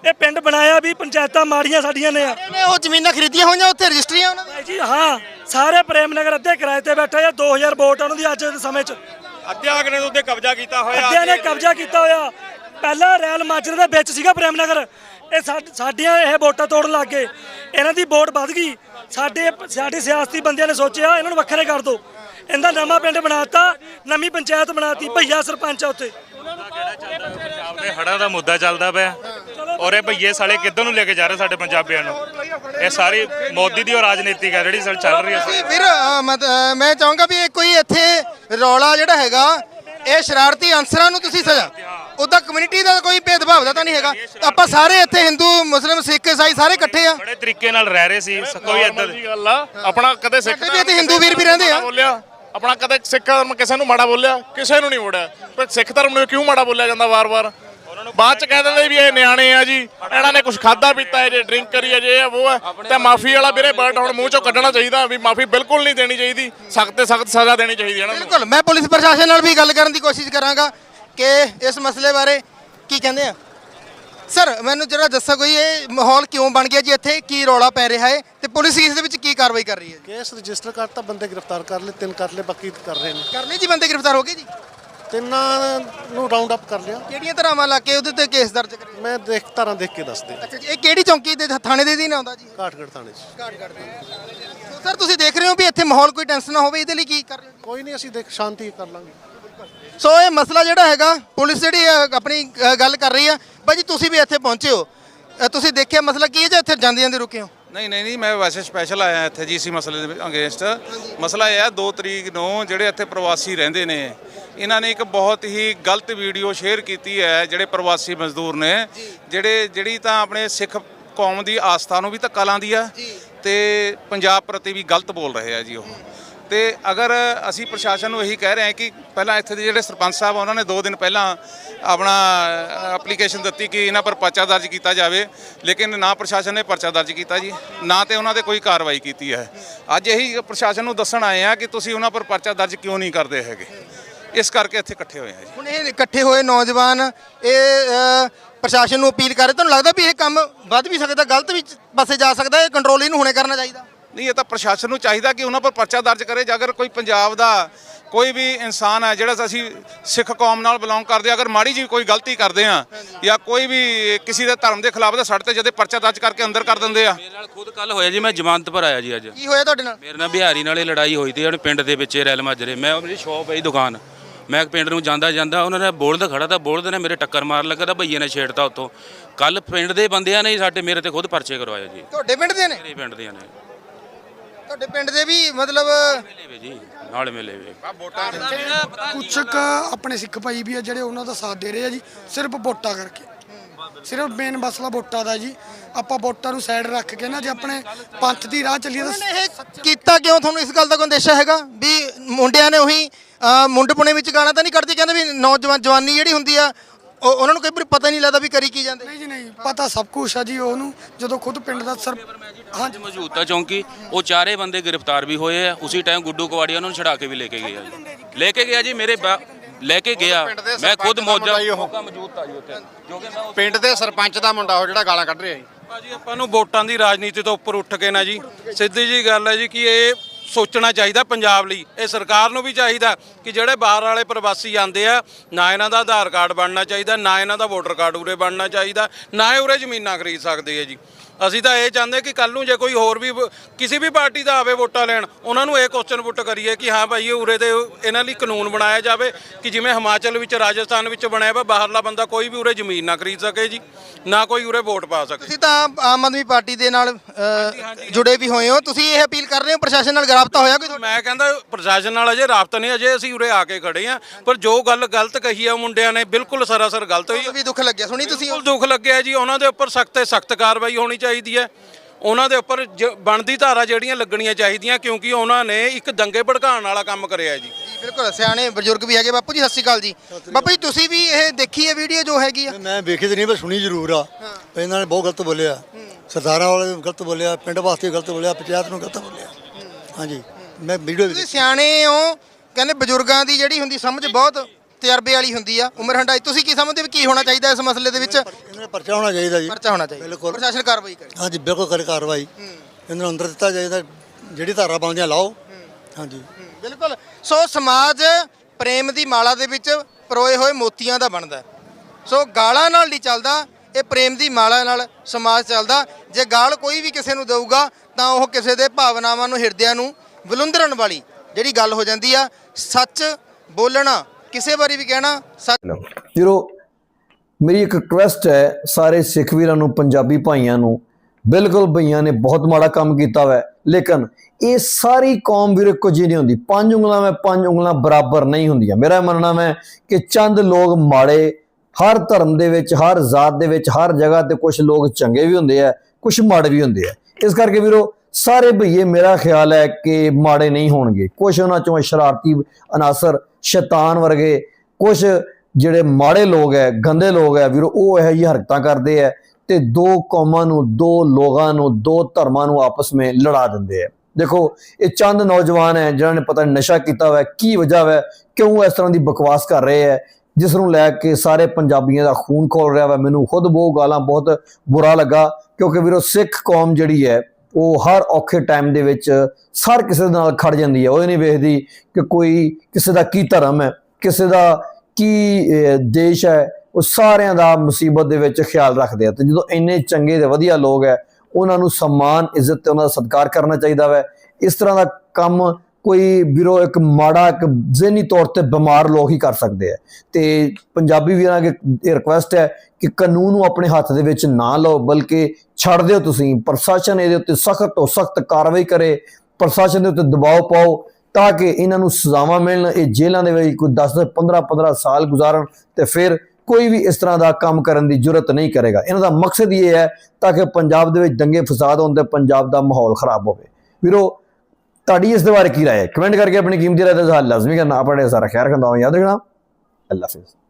ਇਹ ਪਿੰਡ ਬਣਾਇਆ ਵੀ ਪੰਚਾਇਤਾਂ ਮਾੜੀਆਂ ਸਾਡੀਆਂ ਨੇ ਆ। ਉਹ ਜ਼ਮੀਨਾਂ ਖਰੀਦੀਆਂ ਹੋਈਆਂ ਉੱਥੇ ਰਜਿਸਟਰੀਆਂ ਉਹਨਾਂ ਦੀਆਂ? ਜੀ ਹਾਂ। ਸਾਰੇ ਪ੍ਰੇਮ ਨਗਰ ਅੱਧੇ ਕਿਰਾਏ ਤੇ ਬੈਠੇ ਆ 2000 ਵੋਟ ਉਹਨਾਂ ਦੀ ਅੱਜ ਦੇ ਸਮੇਂ 'ਚ। ਅੱਧਿਆ ਨੇ ਉੱਤੇ ਕਬਜ਼ਾ ਕੀਤਾ ਹੋਇਆ ਅੱਧਿਆਂ ਨੇ ਕਬਜ਼ਾ ਕੀਤਾ ਹੋਇਆ। ਪਹਿਲਾਂ ਰੈਲ ਮਾਜਰੇ ਦੇ ਵਿੱਚ ਸੀਗਾ ਪ੍ਰੇਮ ਨਗਰ ਇਹ ਸਾਡ- ਸਾਡੀਆਂ ਇਹ ਵੋਟਾਂ ਤੋੜਨ ਲੱਗ ਗਏ। ਇਹਨਾਂ ਦੀ ਵੋਟ ਵੱਧ ਗਈ। ਸਾਡੇ ਸਾਡੇ ਸਿਆਸਤੀ ਬੰਦਿਆਂ ਨੇ ਸੋਚਿਆ ਇਹਨਾਂ ਨੂੰ ਵੱਖਰੇ ਕਰ ਦਿਓ ਇਹਦਾ ਨਵਾਂ ਪਿੰਡ ਬਣਾਤਾ ਨਵੀਂ ਪੰਚਾਇਤ ਬਣਾਤੀ ਭਈਆ ਸਰਪੰਚ ਆ ਉੱਥੇ। ਪੰਜਾਬ ਦੇ ਹੜ੍ਹਾਂ ਦਾ ਮੁੱਦਾ ਚੱਲਦਾ ਪਿਆ। ਔਰ ਇਹ ਭਈਏ ਸਾਲੇ ਕਿੱਧਰ ਨੂੰ ਲੈ ਕੇ ਜਾ ਰਹੇ ਸਾਡੇ ਪੰਜਾਬੀਆਂ ਨੂੰ? ਇਹ ਸਾਰੀ ਮੋਦੀ ਦੀ ਉਹ ਰਾਜਨੀਤੀ ਹੈ ਜਿਹੜੀ ਚੱਲ ਰਹੀ ਹੈ। ਫਿਰ ਮੈਂ ਚਾਹੂੰਗਾ ਵੀ ਇਹ ਕੋਈ ਇੱਥੇ ਰੌਲਾ ਜਿਹੜਾ ਹੈਗਾ ਇਹ ਸ਼ਰਾਰਤੀ ਅਨਸਰਾਂ ਨੂੰ ਤੁਸੀਂ ਸਜ਼ਾ। ਉਹਦਾ ਕਮਿਊਨਿਟੀ ਦਾ ਕੋਈ ਭੇਦਭਾਵ ਦਾ ਤਾਂ ਨਹੀਂ ਹੈਗਾ। ਆਪਾਂ ਸਾਰੇ ਇੱਥੇ ਹਿੰਦੂ ਮੁਸਲਿਮ ਸਿੱਖ ਈਸਾਈ ਸਾਰੇ ਇਕੱਠੇ ਆ। ਬੜੇ ਤਰੀਕੇ ਨਾਲ ਰਹਿ ਰਹੇ ਸੀ ਕੋਈ ਇੱਦਾਂ ਦੀ ਗੱਲ ਆ। ਆਪਣਾ ਕਦੇ ਸਿੱਖ ਵੀ ਇੱਥੇ ਹਿੰਦੂ ਵੀਰ ਵੀ ਰਹਿੰਦੇ ਆ। ਬੋਲਿਆ। ਆਪਣਾ ਕਦੇ ਸਿੱਖ ਧਰਮ ਕਿਸੇ ਨੂੰ ਮਾੜਾ ਬੋਲਿਆ? ਕਿਸੇ ਨੂੰ ਨਹੀਂ ਮੋੜਿਆ। ਪਰ ਸਿੱਖ ਧਰਮ ਨੂੰ ਕਿਉਂ ਮਾੜਾ ਬੋਲਿਆ ਜਾਂਦਾ ਵਾਰ-ਵਾਰ? ਬਾਅਦ ਚ ਕਹਿ ਦਿੰਦੇ ਵੀ ਇਹ ਨਿਆਣੇ ਆ ਜੀ। ਇਹਨਾਂ ਨੇ ਕੁਝ ਖਾਦਾ ਪੀਤਾ ਹੈ ਜੇ ਡਰਿੰਕ ਕਰੀ ਹੈ ਜੇ ਇਹ ਉਹ ਹੈ। ਤੇ ਮਾਫੀ ਵਾਲਾ ਵੀਰੇ ਵਰਡ ਹੁਣ ਮੂੰਹ ਚੋਂ ਕੱਢਣਾ ਚਾਹੀਦਾ ਵੀ ਮਾਫੀ ਬਿਲਕੁਲ ਨਹੀਂ ਦੇਣੀ ਚਾਹੀਦੀ। ਸਖਤ ਤੇ ਸਖਤ ਸਜ਼ਾ ਦੇਣੀ ਚਾਹੀਦੀ ਹੈ ਇਹਨਾਂ ਨੂੰ। ਬਿਲਕੁਲ। ਮੈਂ ਪੁਲਿਸ ਪ੍ਰਸ਼ਾਸਨ ਨਾਲ ਵੀ ਗੱਲ ਕਰਨ ਦੀ ਕੋਸ਼ਿਸ਼ ਕਰਾਂਗਾ। ਕਿ ਇਸ ਮਸਲੇ ਬਾਰੇ ਕੀ ਕਹਿੰਦੇ ਆ? ਸਰ ਮੈਨੂੰ ਜਰਾ ਦੱਸੋ ਕੋਈ ਇਹ ਮਾਹੌਲ ਕਿਉਂ ਬਣ ਗਿਆ ਜੀ ਇੱਥੇ? ਕੀ ਰੌਲਾ ਪੈ ਰਿਹਾ ਹੈ? ਤੇ ਪੁਲਿਸ ਇਸ ਦੇ ਵਿੱਚ ਕੀ ਕਾਰਵਾਈ ਕਰ ਰਹੀ ਹੈ ਜੀ? ਕੇਸ ਰਜਿਸਟਰ ਕਰਤਾ ਬੰਦੇ ਗ੍ਰਿਫਤਾਰ ਕਰ ਲਏ ਤਿੰਨ ਕਰ ਲਏ ਬਾਕੀ ਕਰ ਰਹੇ ਨੇ। ਕਰ ਲਈ ਜੀ ਬੰਦੇ ਗ੍ਰਿਫਤਾਰ ਹੋ ਗਏ ਜੀ? ਤਿੰਨਾਂ ਨੂੰ ਰਾਉਂਡ ਅਪ ਕਰ ਲਿਆ। ਕਿਹੜੀਆਂ ਧਰਾਵਾਂ ਲਾ ਕੇ ਉਹਦੇ ਤੇ ਕੇਸ ਦਰਜ ਕਰੇ? ਮੈਂ ਦੇਖ ਧਾਰਾਂ ਦੇਖ ਕੇ ਦੱਸ ਦੇ ਅੱਛਾ ਜੀ ਇਹ ਕਿਹੜੀ ਚੌਂਕੀ ਦੇ ਥਾਣੇ ਦੇ ਅਧੀਨ ਆਉਂਦਾ ਜੀ? ਘਾਟਗੜ ਥਾਣੇ 'ਚ। ਕੱਢ ਦੇ। ਸਰ ਤੁਸੀਂ ਦੇਖ ਰਹੇ ਹੋ ਵੀ ਇੱਥੇ ਮਾਹੌਲ ਕੋਈ ਟੈਨਸ਼ਨ ਨਾ ਹੋਵੇ ਇਹਦੇ ਲਈ ਕੀ ਕਰ ਰਹੇ ਹੋ ਕੋਈ ਨਹੀਂ ਅਸੀਂ ਦੇਖ ਸ਼ਾਂਤੀ ਕਰ ਲਾਂਗੇ। ਸੋ ਇਹ ਮਸਲਾ ਜਿਹੜਾ ਹੈਗਾ ਪੁਲਿਸ ਜਿਹੜੀ ਆਪਣੀ ਗੱਲ ਕਰ ਰਹੀ ਆ। ਬਾਈ ਜੀ ਤੁਸੀਂ ਵੀ ਇੱਥੇ ਪਹੁੰਚੇ ਹੋ। ਤੁਸੀਂ ਦੇਖਿਆ ਮਸਲਾ ਕੀ ਹੈ ਜਾਂ ਇੱਥੇ ਜਾਂਦੇ ਜਾਂਦੇ ਰੁਕੇ ਹੋ ਨਹੀਂ ਨਹੀਂ ਨਹੀਂ ਮੈਂ ਵੈਸੇ ਸਪੈਸ਼ਲ ਆਇਆ ਇੱਥੇ ਜੀ ਇਸੀ ਮਸਲੇ ਦੇ ਅਗੇਂਸਟ ਮਸਲਾ ਇਹ ਹੈ 2 ਤਰੀਕ ਨੂੰ ਜਿਹੜੇ ਇੱਥੇ ਪ੍ਰਵਾਸੀ ਰਹਿੰਦੇ ਨੇ ਇਹਨਾਂ ਨੇ ਇੱਕ ਬਹੁਤ ਹੀ ਗਲਤ ਵੀਡੀਓ ਸ਼ੇਅਰ ਕੀਤੀ ਹੈ ਜਿਹੜੇ ਪ੍ਰਵਾਸੀ ਮਜ਼ਦੂਰ ਨੇ। ਜਿਹੜੇ ਜਿਹੜੀ ਤਾਂ ਆਪਣੇ ਸਿੱਖ ਕੌਮ ਦੀ ਆਸਥਾ ਨੂੰ ਵੀ ਧੱਕਾ ਲਾਉਂਦੀ ਆ ਤੇ ਪੰਜਾਬ ਪ੍ਰਤੀ ਵੀ ਗਲਤ ਬੋਲ ਰਹੇ ਆ ਜੀ ਉਹ। ਤੇ ਅਗਰ ਅਸੀਂ ਪ੍ਰਸ਼ਾਸਨ ਨੂੰ ਇਹੀ ਕਹਿ ਰਹੇ ਹਾਂ ਕਿ ਪਹਿਲਾਂ ਇੱਥੇ ਦੇ ਜਿਹੜੇ ਸਰਪੰਚ ਸਾਹਿਬ ਆ, ਉਹਨਾਂ ਨੇ 2 ਦਿਨ ਪਹਿਲਾਂ ਆਪਣਾ ਐਪਲੀਕੇਸ਼ਨ ਦਿੱਤੀ ਕਿ ਇਹਨਾਂ ਪਰ ਪਰਚਾ ਦਰਜ ਕੀਤਾ ਜਾਵੇ ਲੇਕਿਨ ਨਾ ਪ੍ਰਸ਼ਾਸਨ ਨੇ ਪਰਚਾ ਦਰਜ ਕੀਤਾ ਜੀ ਨਾ ਤੇ ਉਹਨਾਂ ਤੇ ਕੋਈ ਕਾਰਵਾਈ ਕੀਤੀ ਹੈ। ਅੱਜ ਇਹੀ ਪ੍ਰਸ਼ਾਸਨ ਨੂੰ ਦੱਸਣ ਆਏ ਆ ਕਿ ਤੁਸੀਂ ਉਹਨਾਂ ਪਰ ਪਰਚਾ ਦਰਜ ਕਿਉਂ ਨਹੀਂ ਕਰਦੇ ਹੈਗੇ। ਇਸ ਕਰਕੇ ਇੱਥੇ ਇਕੱਠੇ ਹੋਏ ਆ ਜੀ। ਹੁਣ ਇਹ ਇਕੱਠੇ ਹੋਏ ਨੌਜਵਾਨ ਇਹ ਪ੍ਰਸ਼ਾਸਨ ਨੂੰ ਅਪੀਲ ਕਰ ਰਹੇ ਤੁਹਾਨੂੰ ਲੱਗਦਾ ਵੀ ਇਹ ਕੰਮ ਵੱਧ ਵੀ ਸਕਦਾ ਗਲਤ ਵੀ ਪਾਸੇ ਜਾ ਸਕਦਾ ਇਹ ਕੰਟਰੋਲ ਇਹਨੂੰ ਹੁਣੇ ਕਰਨਾ ਚਾਹੀਦਾ? ਨਹੀਂ ਇਹ ਤਾਂ ਪ੍ਰਸ਼ਾਸਨ ਨੂੰ ਚਾਹੀਦਾ ਕਿ ਉਹਨਾਂ ਪਰ ਪਰਚਾ ਦਰਜ ਕਰੇ। ਜੇ ਅਗਰ ਕੋਈ ਪੰਜਾਬ ਦਾ ਕੋਈ ਵੀ ਇਨਸਾਨ ਹੈ ਜਿਹੜਾ ਅਸੀਂ ਸਿੱਖ ਕੌਮ ਨਾਲ ਬਿਲੋਂਗ ਕਰਦੇ ਹਾਂ, ਅਗਰ ਮਾੜੀ ਜੀ ਕੋਈ ਗਲਤੀ ਕਰਦੇ ਆ ਜਾਂ ਕੋਈ ਵੀ ਕਿਸੇ ਦੇ ਧਰਮ ਦੇ ਖਿਲਾਫ ਤਾਂ ਸਾਡੇ ਤੇ ਜਦੇ ਪਰਚਾ ਦਰਜ ਕਰਕੇ ਅੰਦਰ ਕਰ ਦਿੰਦੇ ਆ। ਮੇਰੇ ਨਾਲ ਖੁਦ ਕੱਲ ਹੋਇਆ ਜੀ ਮੈਂ ਜ਼ਮਾਨਤ ਪਰ ਆਇਆ ਜੀ ਅੱਜ। ਕੀ ਹੋਇਆ ਤੁਹਾਡੇ ਨਾਲ? ਮੇਰੇ ਨਾਲ ਬਿਹਾਰੀ ਨਾਲੇ ਲੜਾਈ ਹੋਈ ਤੀ ਉਹਨੇ ਪਿੰਡ ਦੇ ਵਿੱਚ ਰੈਲ ਮਾਜਰੇ। ਮੈਂ ਮੇਰੀ ਸ਼ੌਪ ਹੈ ਜੀ ਦੁਕਾਨ। ਮੈਂ ਪਿੰਡ ਨੂੰ ਜਾਂਦਾ ਜਾਂਦਾ ਉਹਨਾਂ ਨੇ ਬੋਲਦ ਖੜਾ ਤਾਂ ਬੋਲਦ ਨੇ ਮੇਰੇ ਟੱਕਰ ਮਾਰ ਲੱਗਾ ਤਾਂ ਭਈਏ ਨੇ ਛੇੜਤਾ ਉੱਥੋਂ। ਕੱਲ ਪਿੰਡ ਦੇ ਬੰਦਿਆਂ ਨੇ ਸਾਡੇ ਮੇਰੇ ਤੇ ਖੁਦ ਪਰਚੇ ਕਰਵਾਇਆ ਜੀ। ਤੁਹਾਡੇ ਪਿੰਡ ਦੇ ਨੇ? ਮੇਰੇ ਪਿੰਡ ਦਿਆਂ ਨੇ। ਤੁਹਾਡੇ ਪਿੰਡ ਦੇ ਵੀ ਮਤਲਬ ਮਿਲੇ ਵੇ। ਜੀ ਨਾਲ ਮਿਲੇ ਵੇ ਕੁਛ ਕੁ ਆਪਣੇ ਸਿੱਖ ਭਾਈ ਵੀ ਆ ਜਿਹੜੇ ਉਹਨਾਂ ਦਾ ਸਾਥ ਦੇ ਰਹੇ ਆ ਜੀ ਸਿਰਫ ਵੋਟਾਂ ਕਰਕੇ। ਸਿਰਫ ਮੇਨ ਮਸਲਾ ਵੋਟਾਂ ਦਾ ਜੀ। ਆਪਾਂ ਵੋਟਾਂ ਨੂੰ ਸਾਈਡ ਰੱਖ ਕੇ ਨਾ ਜੇ ਆਪਣੇ ਪੰਥ ਦੀ ਰਾਹ ਚੱਲੀਏ ਤਾਂ ਇਹ ਕੀਤਾ ਕਿਉਂ? ਤੁਹਾਨੂੰ ਇਸ ਗੱਲ ਦਾ ਕੋਈ ਅੰਦੇਸ਼ਾ ਹੈਗਾ? ਵੀ ਮੁੰਡਿਆਂ ਨੇ ਉਹੀ ਮੁੰਡਪੁਣੇ ਵਿੱਚ ਗਾਣਾ ਤਾਂ ਨਹੀਂ ਕੱਢਦੇ ਕਹਿੰਦੇ ਵੀ ਨੌਜਵਾਨ ਜਵਾਨੀ ਜਿਹੜੀ ਹੁੰਦੀ ਆ ਉਹ- ਉਹਨਾਂ ਨੂੰ ਕਈ ਵਾਰ ਪਤਾ ਹੀ ਨਹੀਂ ਲੱਗਦਾ ਵੀ ਕਰੀ ਕੀ ਜਾਂਦੇ। ਨਹੀਂ ਜੀ ਨਹੀਂ ਪਤਾ ਸਭ ਕੁਛ ਆ ਜੀ ਉਹਨੂੰ ਜਦੋਂ ਖੁਦ ਪਿੰਡ ਦਾ ਸਰ ਹਾਂਜੀ ਮੌਜੂਦਾ ਚੌਂਕੀ ਉਹ ਚਾਰੇ ਬੰਦੇ ਗ੍ਰਿਫਤਾਰ ਵੀ ਹੋਏ ਆ ਉਸੇ ਟਾਈਮ ਗੁੱਡੂ ਕਵਾੜੀਆ ਉਹਨਾਂ ਨੂੰ ਛਡਾ ਕੇ ਵੀ ਲੈ ਕੇ ਗਿਆ ਜੀ। ਲੈ ਕੇ ਗਿਆ ਜੀ ਮੇਰੇ ਲੈ ਕੇ ਗਿਆ। ਮੈਂ ਖੁਦ ਮੌਜਾ ਮੌਜੂਦ ਤਾਂ ਜੀ ਉੱਥੇ। ਜੋ ਕਿ ਮੈਂ ਪਿੰਡ ਦੇ ਸਰਪੰਚ ਦਾ ਮੁੰਡਾ ਉਹ ਜਿਹੜਾ ਗਾਲਾਂ ਕੱਢ ਰਿਹਾ ਜੀ। ਭਾਜੀ ਆਪਾਂ ਨੂੰ ਵੋਟਾਂ ਦੀ ਰਾਜਨੀਤੀ ਤੋਂ ਉੱਪਰ ਉੱਠ ਕੇ ਨਾ ਜੀ। ਸਿੱਧੀ ਜੀ ਗੱਲ ਹੈ ਜੀ ਕਿ ਇਹ ਸੋਚਣਾ ਚਾਹੀਦਾ ਪੰਜਾਬ ਲਈ। ਇਹ ਸਰਕਾਰ ਨੂੰ ਵੀ ਚਾਹੀਦਾ ਕਿ ਜਿਹੜੇ ਬਾਹਰ ਵਾਲੇ ਪ੍ਰਵਾਸੀ ਆਉਂਦੇ ਆ, ਨਾ ਇਹਨਾਂ ਦਾ ਆਧਾਰ ਕਾਰਡ ਬਣਨਾ ਚਾਹੀਦਾ, ਨਾ ਇਹਨਾਂ ਦਾ ਵੋਟਰ ਕਾਰਡ ਉਰੇ ਬਣਨਾ ਚਾਹੀਦਾ, ਨਾ ਇਹ ਉਰੇ ਜ਼ਮੀਨਾਂ ਖਰੀਦ ਸਕਦੇ ਆ ਜੀ। ਅਸੀਂ ਤਾਂ ਇਹ ਚਾਹੁੰਦੇ ਕਿ ਕੱਲ ਨੂੰ ਜੇ ਕੋਈ ਹੋਰ ਵੀ ਕਿਸੇ ਵੀ ਪਾਰਟੀ ਦਾ ਆਵੇ ਵੋਟਾਂ ਲੈਣ ਉਹਨਾਂ ਨੂੰ ਇਹ ਕੁਐਸਚਨ ਪੁੱਟ ਕਰੀਏ ਕਿ ਹਾਂ ਭਾਈ ਇਹ ਉਰੇ ਦੇ ਇਹਨਾਂ ਲਈ ਕਾਨੂੰਨ ਬਣਾਇਆ ਜਾਵੇ ਕਿ ਜਿਵੇਂ ਹਿਮਾਚਲ ਵਿੱਚ ਰਾਜਸਥਾਨ ਵਿੱਚ ਬਣਿਆ ਵਾ ਬਾਹਰਲਾ ਬੰਦਾ ਕੋਈ ਵੀ ਉਰੇ ਜ਼ਮੀਨ ਨਾ ਖਰੀਦ ਸਕੇ ਜੀ ਨਾ ਕੋਈ ਉਰੇ ਵੋਟ ਪਾ ਸਕੇ। ਤੁਸੀਂ ਤਾਂ ਆਮ ਆਦਮੀ ਪਾਰਟੀ ਦੇ ਨਾਲ ਜੁੜੇ ਵੀ ਹੋਏ ਹੋ। ਤੁਸੀਂ ਇਹ ਅਪੀਲ ਕਰ ਰਹੇ ਹੋ ਪ੍ਰਸ਼ਾਸਨ ਨਾਲ ਗਰਾਬਤਾ ਹੋਇਆ ਕੋਈ? ਮੈਂ ਕਹਿੰਦਾ ਪ੍ਰਸ਼ਾਸਨ ਨਾਲ ਅਜੇ ਰਾਬਤਾ ਨਹੀਂ ਅਜੇ ਅਸੀਂ ਉਰੇ ਆ ਕੇ ਖੜੇ ਆ ਪਰ ਜੋ ਗੱਲ ਗਲਤ ਕਹੀ ਆ ਮੁੰਡਿਆਂ ਨੇ ਬਿਲਕੁਲ ਸਰਾਸਰ ਗਲਤ ਹੋਈ ਵੀ ਦੁੱਖ ਲੱਗਿਆ ਸੁਣੀ ਤੁਸੀਂ ਬਿਲਕੁਲ ਦੁੱਖ ਲੱਗਿਆ ਜੀ ਉਹਨਾਂ ਦੇ ਉੱਪਰ ਸਖਤ ਤੇ ਸਖਤ ਕਾਰਵਾਈ ਹੋਣੀ ਚਾਹੀਦੀ ਹੈ। ਉਹਨਾਂ ਦੇ ਉੱਪਰ ਬਣਦੀ ਧਾਰਾ ਜਿਹੜੀਆਂ ਲੱਗਣੀਆਂ ਚਾਹੀਦੀਆਂ ਕਿਉਂਕਿ ਉਹਨਾਂ ਨੇ ਇੱਕ ਦੰਗੇ ਭੜਕਾਉਣ ਵਾਲਾ ਕੰਮ ਕਰਿਆ ਜੀ। ਜੀ ਬਿਲਕੁਲ ਸਿਆਣੇ ਬਜ਼ੁਰਗ ਵੀ ਹੈਗੇ। ਬਾਪੂ ਜੀ ਸਤਿ ਸ਼੍ਰੀ ਅਕਾਲ ਜੀ। ਬਾਪੂ ਜੀ ਤੁਸੀਂ ਵੀ ਇਹ ਦੇਖੀ ਹੈ ਵੀਡੀਓ ਜੋ ਹੈਗੀ ਆ? ਮੈਂ ਵੇਖੀ ਤੇ ਨਹੀਂ ਪਰ ਸੁਣੀ ਜ਼ਰੂਰ ਆ। ਇਹਨਾਂ ਨੇ ਬਹੁਤ ਗਲਤ ਬੋਲਿਆ। ਸਰਦਾਰਾਂ ਵਾਲੇ ਗਲਤ ਬੋਲਿਆ ਪਿੰਡ ਵਾਸਤੇ ਗਲਤ ਬੋਲਿਆ ਪੰਚਾਇਤ ਨੂੰ ਗਲਤ ਬੋਲਿਆ। ਹਾਂਜੀ ਮੈਂ ਵੀਡੀਓ ਤੁਸੀਂ ਸਿਆਣੇ ਹੋ ਕਹਿੰਦੇ ਬਜ਼ੁਰਗਾਂ ਦੀ ਜਿਹੜੀ ਹੁੰਦੀ ਸਮਝ ਬਹੁਤ ਤਜਰਬੇ ਵਾਲੀ ਹੁੰਦੀ ਆ। ਉਮਰ ਹੰਡਾਈ ਤੁਸੀਂ ਕੀ ਸਮਝਦੇ ਵੀ ਕੀ ਹੋਣਾ ਚਾਹੀਦਾ ਇਸ ਮਸਲੇ ਦੇ ਵਿੱਚ? ਇਹਨਾਂ ਦਾ ਪਰਚਾ ਹੋਣਾ ਚਾਹੀਦਾ ਜੀ। ਪਰਚਾ ਹੋਣਾ ਚਾਹੀਦਾ। ਬਿਲਕੁਲ। ਪ੍ਰਸ਼ਾਸਨ ਕਾਰਵਾਈ ਕਰੇ। ਹਾਂਜੀ ਬਿਲਕੁਲ ਕਰੇ ਕਾਰਵਾਈ। ਇਹਨਾਂ ਨੂੰ ਅੰਦਰ ਦਿੱਤਾ ਚਾਹੀਦਾ ਜਿਹੜੀ ਧਾਰਾ ਬਣਦੀਆਂ ਲਾਓ। ਹਾਂਜੀ। ਬਿਲਕੁਲ। ਸੋ ਸਮਾਜ ਪ੍ਰੇਮ ਦੀ ਮਾਲਾ ਦੇ ਵਿੱਚ ਪਰੋਏ ਹੋਏ ਮੋਤੀਆਂ ਦਾ ਬਣਦਾ ਹੈ। ਸੋ ਗਾਲਾਂ ਨਾਲ ਨਹੀਂ ਚੱਲਦਾ ਇਹ ਪ੍ਰੇਮ ਦੀ ਮਾਲਾ ਨਾਲ ਸਮਾਜ ਚੱਲਦਾ। ਜੇ ਗਾਲ ਕੋਈ ਵੀ ਕਿਸੇ ਨੂੰ ਦੇਊਗਾ ਤਾਂ ਉਹ ਕਿਸੇ ਦੇ ਭਾਵਨਾਵਾਂ ਨੂੰ ਹਿਰਦਿਆਂ ਨੂੰ ਵਿਲੁੰਦਰਨ ਵਾਲੀ ਜਿਹੜੀ ਗੱਲ ਹੋ ਜਾਂਦੀ ਆ ਸੱਚ ਬੋਲਣਾ ਕਿਸੇ ਵਾਰੀ ਵੀ ਕਹਿਣਾ ਸੱਚ ਜੀਰੋ ਮੇਰੀ ਇੱਕ ਰਿਕਵੈਸਟ ਹੈ, ਸਾਰੇ ਸਿੱਖ ਵੀਰਾਂ ਨੂੰ, ਪੰਜਾਬੀ ਭਾਈਆਂ ਨੂੰ, ਬਿਲਕੁਲ ਭਈਆਂ ਨੇ ਬਹੁਤ ਮਾੜਾ ਕੰਮ ਕੀਤਾ ਹੋਇਆ ਲੇਕਿਨ ਇਹ ਸਾਰੀ ਕੌਮ ਵੀਰੇ ਕੁਝ ਨਹੀਂ ਹੁੰਦੀ। ਪੰਜ ਉਂਗਲਾਂ ਮੈਂ ਪੰਜ ਉਂਗਲਾਂ ਬਰਾਬਰ ਨਹੀਂ ਹੁੰਦੀਆਂ। ਮੇਰਾ ਮੰਨਣਾ ਹੈ ਕਿ ਚੰਦ ਲੋਕ ਮਾੜੇ, ਹਰ ਧਰਮ ਦੇ ਵਿੱਚ, ਹਰ ਜ਼ਾਤ ਦੇ ਵਿੱਚ, ਹਰ ਜਗ੍ਹਾ ਤੇ ਕੁਝ ਲੋਕ ਚੰਗੇ ਵੀ ਹੁੰਦੇ ਆ ਕੁਝ ਮਾੜੇ ਵੀ ਹੁੰਦੇ ਆ। ਇਸ ਕਰਕੇ ਵੀਰੋ, ਸਾਰੇ ਭਈਏ ਮੇਰਾ ਖਿਆਲ ਹੈ ਕਿ ਮਾੜੇ ਨਹੀਂ ਹੋਣਗੇ। ਕੁਝ ਉਹਨਾਂ ਚੋਂ ਸ਼ਰਾਰਤੀ ਅਨਾਸਰ ਸ਼ੈਤਾਨ ਵਰਗੇ ਕੁਝ ਜਿਹੜੇ ਮਾੜੇ ਲੋਕ ਹੈ, ਗੰਦੇ ਲੋਕ ਹੈ ਵੀਰੋ, ਉਹ ਇਹੋ ਜਿਹੀ ਹਰਕਤਾਂ ਕਰਦੇ ਹੈ ਤੇ ਦੋ ਕੌਮਾਂ ਨੂੰ, ਦੋ ਲੋਕਾਂ ਨੂੰ, ਦੋ ਧਰਮਾਂ ਨੂੰ ਆਪਸ ਵਿੱਚ ਲੜਾ ਦਿੰਦੇ ਹੈ। ਦੇਖੋ, ਇਹ ਚੰਦ ਨੌਜਵਾਨ ਹੈ ਜਿਨ੍ਹਾਂ ਨੇ ਪਤਾ ਨਹੀਂ ਨਸ਼ਾ ਕੀਤਾ ਹੋਇਆ, ਕੀ ਵਜ੍ਹਾ ਹੈ ਕਿਉਂ ਇਸ ਤਰ੍ਹਾਂ ਦੀ ਬਕਵਾਸ ਕਰ ਰਹੇ ਹੈ, ਜਿਸ ਨੂੰ ਲੈ ਕੇ ਸਾਰੇ ਪੰਜਾਬੀਆਂ ਦਾ ਖੂਨ ਖੋਲ ਰਿਹਾ ਵਾ। ਮੈਨੂੰ ਖੁਦ ਬਹੁਤ ਗਾਲਾਂ, ਬਹੁਤ ਬੁਰਾ ਲੱਗਾ, ਕਿਉਂਕਿ ਵੀਰੋ, ਸਿੱਖ ਕੌਮ ਜਿਹੜੀ ਹੈ ਉਹ ਹਰ ਔਖੇ ਟਾਈਮ ਦੇ ਵਿੱਚ ਹਰ ਕਿਸੇ ਦੇ ਨਾਲ ਖੜ ਜਾਂਦੀ ਹੈ। ਉਹ ਇਹ ਨਹੀਂ ਵੇਖਦੀ ਕਿ ਕੋਈ ਕਿਸੇ ਦਾ ਕੀ ਧਰਮ ਹੈ, ਕਿਸੇ ਦਾ ਕੀ ਦੇਸ਼ ਹੈ। ਉਹ ਸਾਰਿਆਂ ਦਾ ਮੁਸੀਬਤ ਦੇ ਵਿੱਚ ਖਿਆਲ ਰੱਖਦੇ ਆ। ਤੇ ਜਦੋਂ ਇੰਨੇ ਚੰਗੇ ਤੇ ਵਧੀਆ ਲੋਕ ਹੈ, ਉਹਨਾਂ ਨੂੰ ਸਨਮਾਨ ਇੱਜ਼ਤ ਤੇ ਉਹਨਾਂ ਦਾ ਸਤਿਕਾਰ ਕਰਨਾ ਚਾਹੀਦਾ ਵੈ। ਇਸ ਤਰ੍ਹਾਂ ਦਾ ਕੰਮ ਕੋਈ ਵੀਰੋ ਇੱਕ ਮਾੜਾ, ਇੱਕ ਜ਼ਿਹਨੀ ਤੌਰ ਤੇ ਬਿਮਾਰ ਲੋਕ ਹੀ ਕਰ ਸਕਦੇ ਆ। ਤੇ ਪੰਜਾਬੀ ਵੀਰਾਂ ਅੱਗੇ ਇਹ ਰਿਕੁਐਸਟ ਹੈ ਕਿ ਕਾਨੂੰਨ ਨੂੰ ਆਪਣੇ ਹੱਥ ਦੇ ਵਿੱਚ ਨਾ ਲਓ, ਬਲਕਿ ਛੱਡ ਦਿਓ ਤੁਸੀਂ। ਪ੍ਰਸ਼ਾਸਨ ਇਹਦੇ ਉੱਤੇ ਸਖਤ ਤੋਂ ਸਖਤ ਕਾਰਵਾਈ ਕਰੇ, ਪ੍ਰਸ਼ਾਸਨ ਦੇ ਉੱਤੇ ਦਬਾਅ ਪਾਓ, ਤਾਂ ਕਿ ਇਹਨਾਂ ਨੂੰ ਸਜ਼ਾਵਾਂ ਮਿਲਣ, ਇਹ ਜੇਲ੍ਹਾਂ ਦੇ ਵਿੱਚ ਕੋਈ 10 15 15 ਸਾਲ ਗੁਜ਼ਾਰਨ ਤੇ ਫਿਰ ਕੋਈ ਵੀ ਇਸ ਤਰ੍ਹਾਂ ਦਾ ਕੰਮ ਕਰਨ ਦੀ ਜੁਰਤ ਨਹੀਂ ਕਰੇਗਾ। ਇਹਨਾਂ ਦਾ ਮਕਸਦ ਇਹ ਹੈ ਤਾਂ ਕਿ ਪੰਜਾਬ ਦੇ ਵਿੱਚ ਦੰਗੇ ਫਸਾਦ ਹੋਣ ਤੇ ਪੰਜਾਬ ਦਾ ਮਾਹੌਲ ਖਰਾਬ ਹੋਵੇ। ਵੀਰੋ ਤੁਹਾਡੀ ਇਸ ਦੇ ਬਾਰੇ ਕੀ ਰਾਏ ਹੈ? ਕਮੈਂਟ ਕਰਕੇ ਆਪਣੀ ਕੀਮਤੀ ਰਾਏ ਦਾ ਇਜ਼ਹਾਰ ਲਾਜ਼ਮੀ ਕਰਨਾ, ਆਪਣੇ ਸਾਰਾ ਖਿਆਲ ਰੱਖਣਾ ਯਾਦ ਰੱਖਣਾ। ਅੱਲਾ ਹਾਫਿਜ਼।